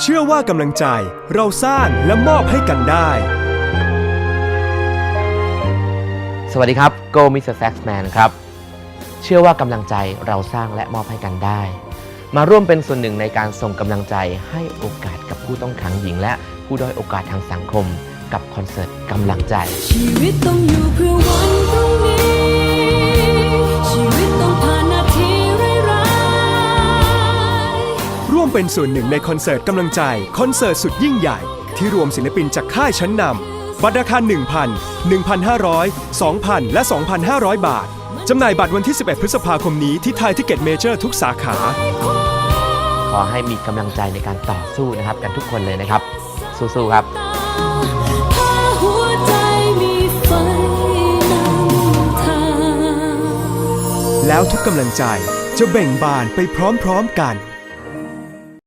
เชื่อว่ากำลังใจเราสร้างและมอบให้กันได้ สวัสดีครับ Go Mr. Saxman ครับ เชื่อว่ากำลังใจเราสร้างและมอบให้กันได้ มาร่วมเป็นส่วนหนึ่งในการส่งกำลังใจให้โอกาสกับผู้ต้องขังหญิงและผู้ด้อยโอกาสทางสังคม กับคอนเสิร์ตกำลังใจ ชีวิตต้องอยู่ ร่วมเป็นส่วนหนึ่งในคอนเสิร์ตกำลังใจ คอนเสิร์ตสุดยิ่งใหญ่ ที่รวมศิลปินจากค่ายชั้นนำบัตรราคา 1,000 1,500 2,000 และ 2,500 บาท จำหน่ายบัตรวันที่ 11 พฤษภาคมนี้ที่ไทยทิเก็ตเมเจอร์ทุกสาขา ขอให้มีกำลังใจในการต่อสู้นะครับ กันทุกคนเลยนะครับ สู้ๆครับ ถ้าหัวใจมีไฟนำทาง แล้วทุกกำลังใจจะเบ่งบานไปพร้อมๆกัน